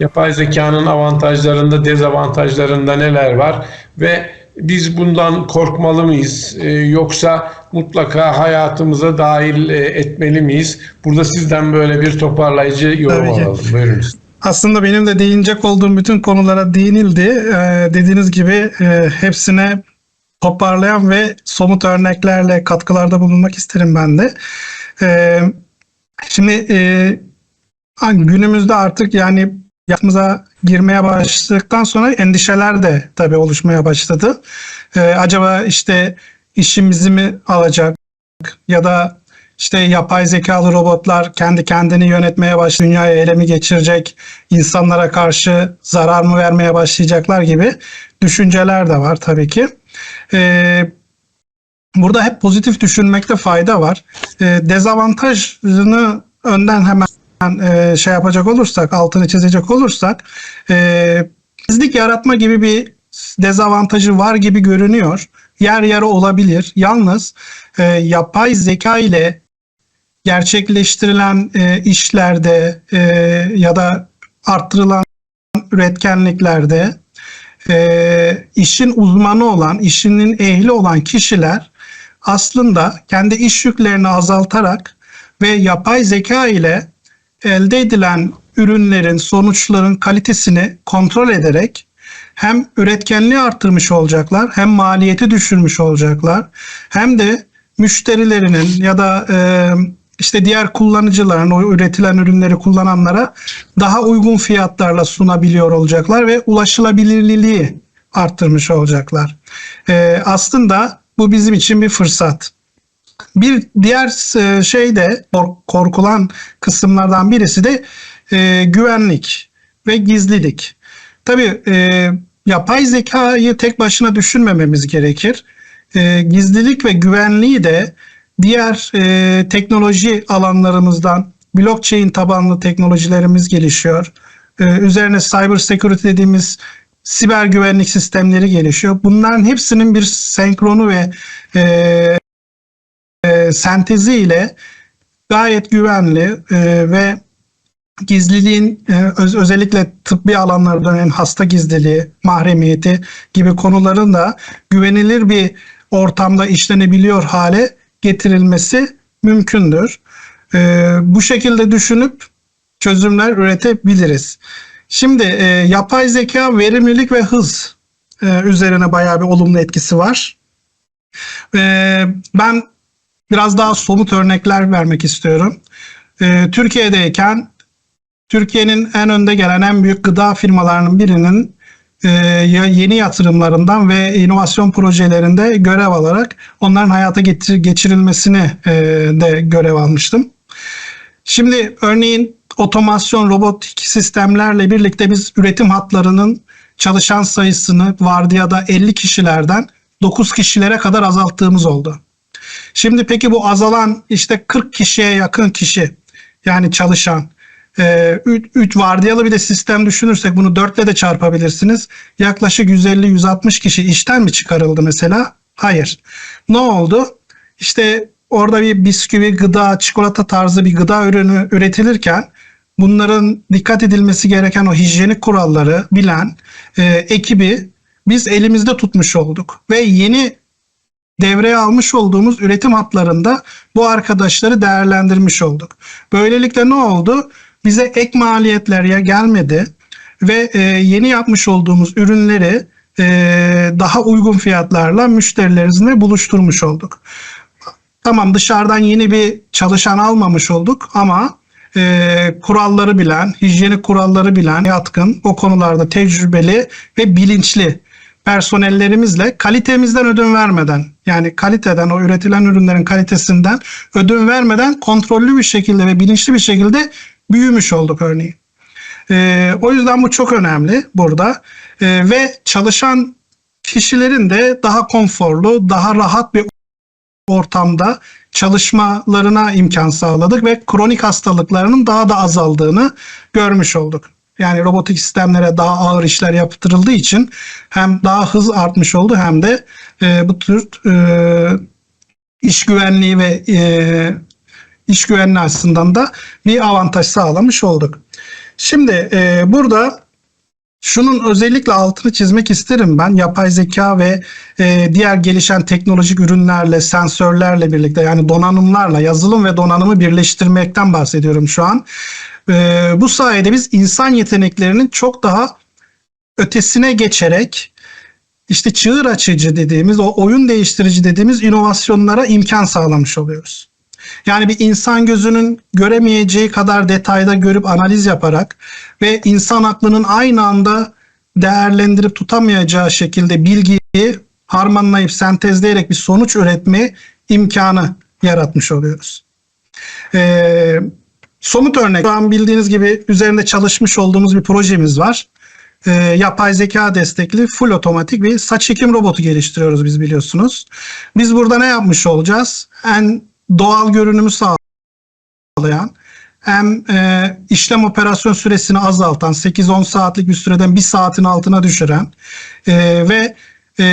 yapay zekanın avantajlarında, dezavantajlarında neler var ve biz bundan korkmalı mıyız? Ee, yoksa mutlaka hayatımıza dahil e, etmeli miyiz? Burada sizden böyle bir toparlayıcı yorum alalım. Buyurunuz. Aslında benim de değinecek olduğum bütün konulara değinildi. Ee, dediğiniz gibi e, hepsine toparlayan ve somut örneklerle katkılarda bulunmak isterim ben de. Ee, şimdi e, günümüzde artık yani hayatımıza girmeye başladıktan sonra endişeler de tabii oluşmaya başladı. Ee, acaba işte işimizi mi alacak ya da işte yapay zekalı robotlar kendi kendini yönetmeye baş, dünyayı ele mi geçirecek, insanlara karşı zarar mı vermeye başlayacaklar gibi düşünceler de var tabii ki. Ee, burada hep pozitif düşünmekte fayda var. Ee, dezavantajını önden hemen e, şey yapacak olursak, altını çizecek olursak, e, gizlilik yaratma gibi bir dezavantajı var gibi görünüyor. Yer yer olabilir. Yalnız e, yapay zeka ile gerçekleştirilen e, işlerde ya da arttırılan üretkenliklerde işin uzmanı olan, işinin ehli olan kişiler aslında kendi iş yüklerini azaltarak ve yapay zeka ile elde edilen ürünlerin, sonuçların kalitesini kontrol ederek hem üretkenliği arttırmış olacaklar, hem maliyeti düşürmüş olacaklar, hem de müşterilerinin ya da e, işte diğer kullanıcıların o üretilen ürünleri kullananlara daha uygun fiyatlarla sunabiliyor olacaklar ve ulaşılabilirliği arttırmış olacaklar. E, aslında bu bizim için bir fırsat. Bir diğer e, şey de kork- korkulan kısımlardan birisi de e, güvenlik ve gizlilik. Tabii e, yapay zekayı tek başına düşünmememiz gerekir. E, gizlilik ve güvenliği de diğer e, teknoloji alanlarımızdan blockchain tabanlı teknolojilerimiz gelişiyor. E, üzerine cyber security dediğimiz siber güvenlik sistemleri gelişiyor. Bunların hepsinin bir senkronu ve e, e, sentezi ile gayet güvenli e, ve gizliliğin e, öz- özellikle tıbbi alanlara dönen hasta gizliliği, mahremiyeti gibi konuların da güvenilir bir ortamda işlenebiliyor hale getirilmesi mümkündür. E, bu şekilde düşünüp çözümler üretebiliriz. Şimdi e, yapay zeka verimlilik ve hız e, üzerine bayağı bir olumlu etkisi var. E, ben biraz daha somut örnekler vermek istiyorum. E, Türkiye'deyken Türkiye'nin en önde gelen en büyük gıda firmalarının birinin e, yeni yatırımlarından ve inovasyon projelerinde görev alarak onların hayata geçirilmesini e, de görev almıştım. Şimdi örneğin otomasyon, robotik sistemlerle birlikte biz üretim hatlarının çalışan sayısını vardiyada 50 kişilerden 9 kişilere kadar azalttığımız oldu. Şimdi peki bu azalan işte 40 kişiye yakın kişi yani çalışan 3 vardiyalı bir de sistem düşünürsek bunu 4 ile de çarpabilirsiniz. Yaklaşık 150-160 kişi işten mi çıkarıldı mesela? Hayır. Ne oldu? İşte orada bir bisküvi, gıda, çikolata tarzı bir gıda ürünü üretilirken bunların dikkat edilmesi gereken o hijyenik kuralları bilen e, ekibi biz elimizde tutmuş olduk. Ve yeni devreye almış olduğumuz üretim hatlarında bu arkadaşları değerlendirmiş olduk. Böylelikle ne oldu? Bize ek maliyetler ya gelmedi ve e, yeni yapmış olduğumuz ürünleri e, daha uygun fiyatlarla müşterilerimizle buluşturmuş olduk. Tamam dışarıdan yeni bir çalışan almamış olduk ama e, kuralları bilen, hijyenik kuralları bilen, yatkın, o konularda tecrübeli ve bilinçli personellerimizle kalitemizden ödün vermeden yani kaliteden o üretilen ürünlerin kalitesinden ödün vermeden kontrollü bir şekilde ve bilinçli bir şekilde büyümüş olduk örneğin. Ee, o yüzden bu çok önemli burada Ee, ve çalışan kişilerin de daha konforlu, daha rahat bir ortamda çalışmalarına imkan sağladık ve kronik hastalıklarının daha da azaldığını görmüş olduk. Yani robotik sistemlere daha ağır işler yaptırıldığı için hem daha hız artmış oldu hem de e, bu tür e, iş güvenliği ve e, iş güvenliği açısından da bir avantaj sağlamış olduk. Şimdi e, burada şunun özellikle altını çizmek isterim ben. Yapay zeka ve e, diğer gelişen teknolojik ürünlerle, sensörlerle birlikte yani donanımlarla, yazılım ve donanımı birleştirmekten bahsediyorum şu an. E, bu sayede biz insan yeteneklerinin çok daha ötesine geçerek işte çığır açıcı dediğimiz, o oyun değiştirici dediğimiz inovasyonlara imkan sağlamış oluyoruz. Yani bir insan gözünün göremeyeceği kadar detayda görüp analiz yaparak ve insan aklının aynı anda değerlendirip tutamayacağı şekilde bilgiyi harmanlayıp sentezleyerek bir sonuç üretme imkanı yaratmış oluyoruz. Ee, somut örnek, şu an bildiğiniz gibi üzerinde çalışmış olduğumuz bir projemiz var. Ee, yapay zeka destekli full otomatik bir saç çekim robotu geliştiriyoruz biz biliyorsunuz. Biz burada ne yapmış olacağız? En doğal görünümü sağlayan hem e, işlem operasyon süresini azaltan 8-10 saatlik bir süreden 1 saatin altına düşüren e, ve e,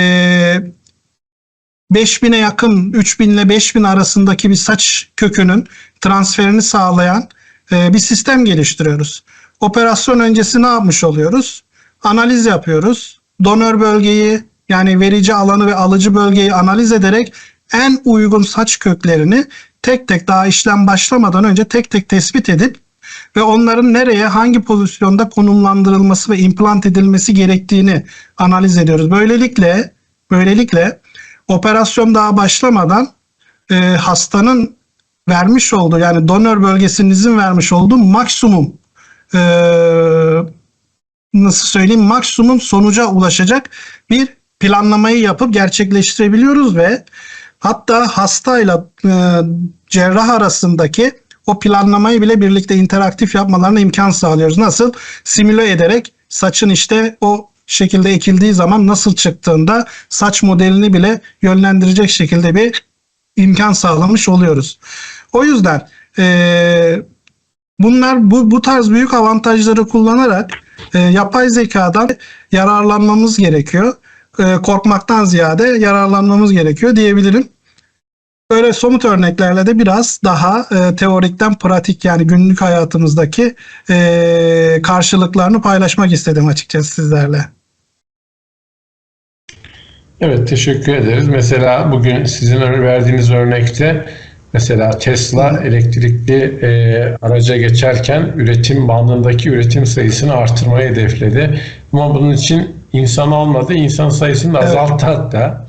5000'e yakın 3000 ile 5000 arasındaki bir saç kökünün transferini sağlayan e, bir sistem geliştiriyoruz. Operasyon öncesi ne yapmış oluyoruz? Analiz yapıyoruz. Donör bölgeyi yani verici alanı ve alıcı bölgeyi analiz ederek en uygun saç köklerini tek tek daha işlem başlamadan önce tek tek tespit edip ve onların nereye hangi pozisyonda konumlandırılması ve implant edilmesi gerektiğini analiz ediyoruz. Böylelikle böylelikle operasyon daha başlamadan e, hastanın vermiş olduğu yani donör bölgesinin izin vermiş olduğu maksimum e, nasıl söyleyeyim maksimum sonuca ulaşacak bir planlamayı yapıp gerçekleştirebiliyoruz ve hatta hastayla e, cerrah arasındaki o planlamayı bile birlikte interaktif yapmalarına imkan sağlıyoruz. Nasıl? Simüle ederek saçın işte o şekilde ekildiği zaman nasıl çıktığında saç modelini bile yönlendirecek şekilde bir imkan sağlamış oluyoruz. O yüzden e, bunlar bu, bu tarz büyük avantajları kullanarak e, yapay zekadan yararlanmamız gerekiyor. E, korkmaktan ziyade yararlanmamız gerekiyor diyebilirim. Böyle somut örneklerle de biraz daha e, teorikten pratik yani günlük hayatımızdaki e, karşılıklarını paylaşmak istedim açıkçası sizlerle. Evet teşekkür ederiz. Mesela bugün sizin verdiğiniz örnekte mesela Tesla elektrikli e, araca geçerken üretim bandındaki üretim sayısını artırmayı hedefledi. Ama bunun için insan olmadı. İnsan sayısını da Evet. azalttı hatta.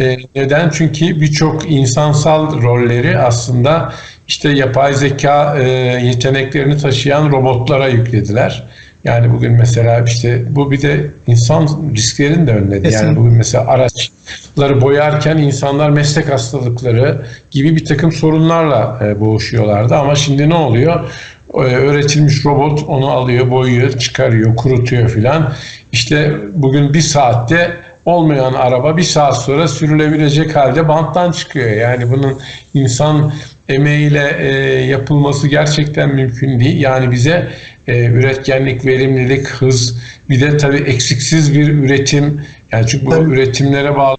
E, neden? Çünkü birçok insansal rolleri aslında işte yapay zeka e, yeteneklerini taşıyan robotlara yüklediler. Yani bugün mesela işte bu bir de insan risklerini de önledi. Kesinlikle. Yani bugün mesela araçları boyarken insanlar meslek hastalıkları gibi bir takım sorunlarla e, boğuşuyorlardı. Ama şimdi ne oluyor? E, öğretilmiş robot onu alıyor, boyuyor, çıkarıyor, kurutuyor filan. İşte bugün bir saatte olmayan araba bir saat sonra sürülebilecek halde banttan çıkıyor. Yani bunun insan emeğiyle e, yapılması gerçekten mümkün değil. Yani bize e, üretkenlik, verimlilik, hız, bir de tabii eksiksiz bir üretim. Yani çünkü bu Tabii. üretimlere bağlı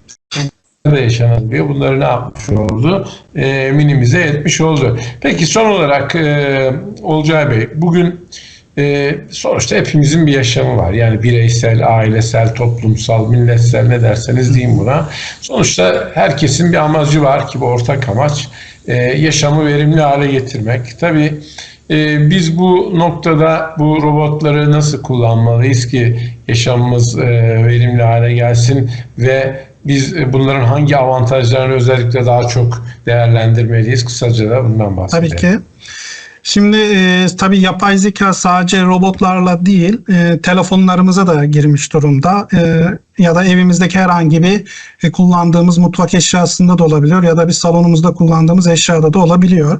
da yaşanabiliyor. Bunları ne yapmış oldu? E, minimize etmiş oldu. Peki son olarak e, Olcay Bey, bugün e, sonuçta hepimizin bir yaşamı var. Yani bireysel, ailesel, toplumsal, milletsel ne derseniz deyin buna. Sonuçta herkesin bir amacı var ki bu ortak amaç e, yaşamı verimli hale getirmek. Tabii e, biz bu noktada bu robotları nasıl kullanmalıyız ki yaşamımız e, verimli hale gelsin ve biz bunların hangi avantajlarını özellikle daha çok değerlendirmeliyiz? Kısaca da bundan bahsedelim. Tabii ki. Şimdi e, tabii yapay zeka sadece robotlarla değil, e, telefonlarımıza da girmiş durumda. E, ya da evimizdeki herhangi bir e, kullandığımız mutfak eşyasında da olabiliyor ya da bir salonumuzda kullandığımız eşyada da olabiliyor.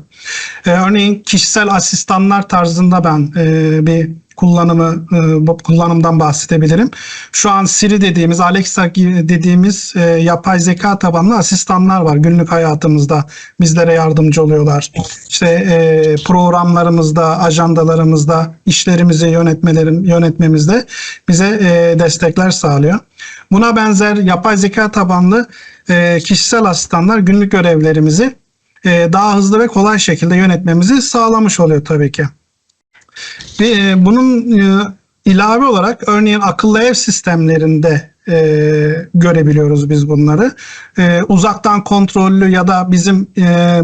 E, örneğin kişisel asistanlar tarzında ben e, bir kullanımı e, kullanımdan bahsedebilirim. Şu an Siri dediğimiz, Alexa dediğimiz e, yapay zeka tabanlı asistanlar var günlük hayatımızda bizlere yardımcı oluyorlar. İşte e, programlarımızda, ajandalarımızda, işlerimizi yönetmelerim yönetmemizde bize destekler sağlıyor. Buna benzer yapay zeka tabanlı kişisel asistanlar günlük görevlerimizi daha hızlı ve kolay şekilde yönetmemizi sağlamış oluyor tabii ki. Ve bunun e, ilave olarak örneğin akıllı ev sistemlerinde e, görebiliyoruz biz bunları. E, uzaktan kontrollü ya da bizim e,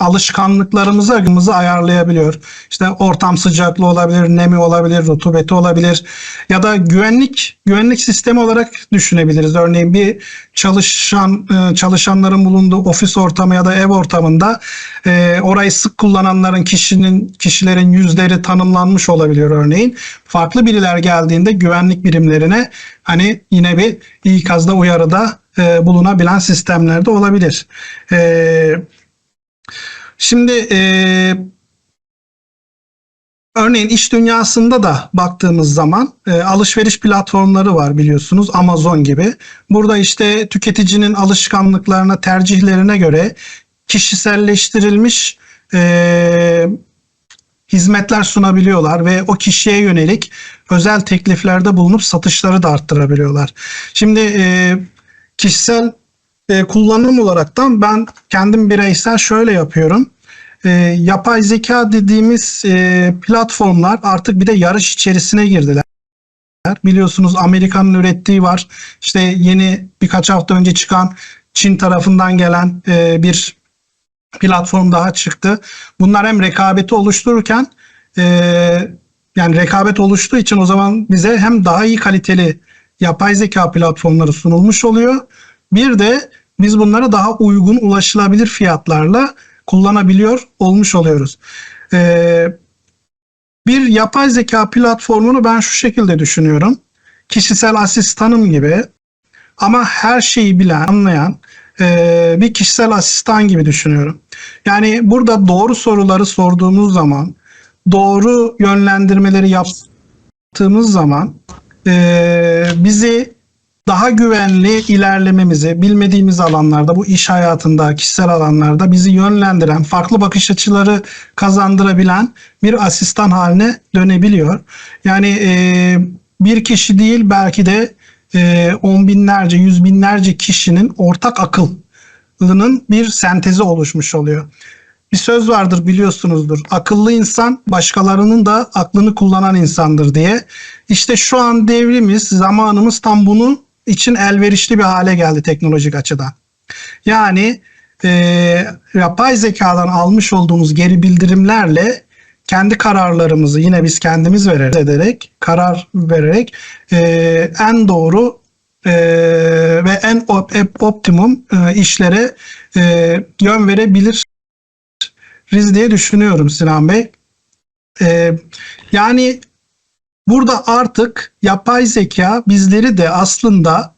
alışkanlıklarımızı ayarlayabiliyor. İşte ortam sıcaklığı olabilir, nemi olabilir, rutubeti olabilir ya da güvenlik güvenlik sistemi olarak düşünebiliriz. Örneğin bir çalışan e, çalışanların bulunduğu ofis ortamı ya da ev ortamında e, orayı sık kullananların kişinin kişilerin yüzleri tanımlanmış olabiliyor örneğin. Farklı biriler geldiğinde güvenlik birimlerine hani yine bir ikazda uyarıda e, bulunabilen sistemlerde olabilir. Eee Şimdi e, örneğin iş dünyasında da baktığımız zaman e, alışveriş platformları var biliyorsunuz Amazon gibi. Burada işte tüketicinin alışkanlıklarına, tercihlerine göre kişiselleştirilmiş e, hizmetler sunabiliyorlar ve o kişiye yönelik özel tekliflerde bulunup satışları da arttırabiliyorlar. Şimdi e, kişisel e, kullanım olaraktan ben kendim bireysel şöyle yapıyorum. E, yapay zeka dediğimiz e, platformlar artık bir de yarış içerisine girdiler. Biliyorsunuz Amerika'nın ürettiği var. İşte yeni birkaç hafta önce çıkan Çin tarafından gelen e, bir platform daha çıktı. Bunlar hem rekabeti oluştururken e, yani rekabet oluştuğu için o zaman bize hem daha iyi kaliteli yapay zeka platformları sunulmuş oluyor. Bir de biz bunları daha uygun ulaşılabilir fiyatlarla kullanabiliyor olmuş oluyoruz. Ee, bir yapay zeka platformunu ben şu şekilde düşünüyorum. Kişisel asistanım gibi ama her şeyi bilen, anlayan e, bir kişisel asistan gibi düşünüyorum. Yani burada doğru soruları sorduğumuz zaman, doğru yönlendirmeleri yaptığımız zaman e, bizi daha güvenli ilerlememizi, bilmediğimiz alanlarda, bu iş hayatında, kişisel alanlarda bizi yönlendiren, farklı bakış açıları kazandırabilen bir asistan haline dönebiliyor. Yani e, bir kişi değil belki de e, on binlerce, yüz binlerce kişinin ortak akıllının bir sentezi oluşmuş oluyor. Bir söz vardır biliyorsunuzdur. Akıllı insan başkalarının da aklını kullanan insandır diye. İşte şu an devrimiz, zamanımız tam bunu için elverişli bir hale geldi teknolojik açıdan. Yani e, yapay zekadan almış olduğumuz geri bildirimlerle kendi kararlarımızı yine biz kendimiz vererek ederek karar vererek e, en doğru e, ve en optimum e, işlere e, yön verebiliriz diye düşünüyorum Sinan Bey. E, yani Burada artık yapay zeka bizleri de aslında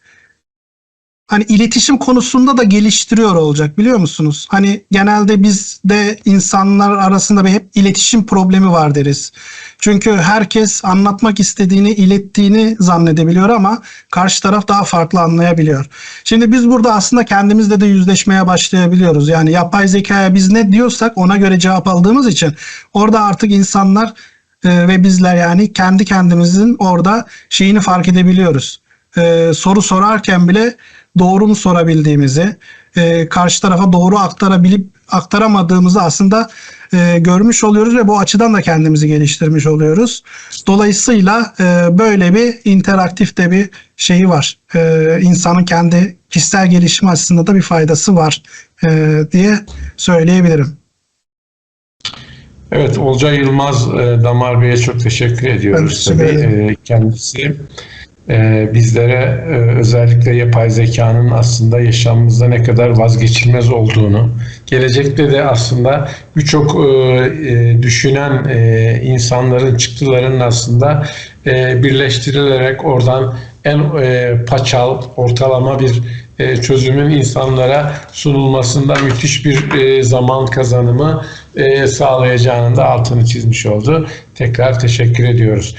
hani iletişim konusunda da geliştiriyor olacak biliyor musunuz? Hani genelde bizde insanlar arasında hep iletişim problemi var deriz. Çünkü herkes anlatmak istediğini, ilettiğini zannedebiliyor ama karşı taraf daha farklı anlayabiliyor. Şimdi biz burada aslında kendimizle de yüzleşmeye başlayabiliyoruz. Yani yapay zekaya biz ne diyorsak ona göre cevap aldığımız için orada artık insanlar e, ve bizler yani kendi kendimizin orada şeyini fark edebiliyoruz. E, soru sorarken bile doğru mu sorabildiğimizi, e, karşı tarafa doğru aktarabilip aktaramadığımızı aslında e, görmüş oluyoruz ve bu açıdan da kendimizi geliştirmiş oluyoruz. Dolayısıyla e, böyle bir interaktif de bir şeyi var. E, insanın kendi kişisel gelişimi açısından da bir faydası var e, diye söyleyebilirim. Evet, Olcay Yılmaz e, Damar Bey'e çok teşekkür ediyoruz. Tabii e, kendisi e, bizlere e, özellikle yapay zekanın aslında yaşamımızda ne kadar vazgeçilmez olduğunu, gelecekte de aslında birçok e, e, düşünen e, insanların çıktılarının aslında e, birleştirilerek oradan en e, paçal, ortalama bir e, çözümün insanlara sunulmasında müthiş bir e, zaman kazanımı e, sağlayacağının da altını çizmiş oldu. Tekrar teşekkür ediyoruz.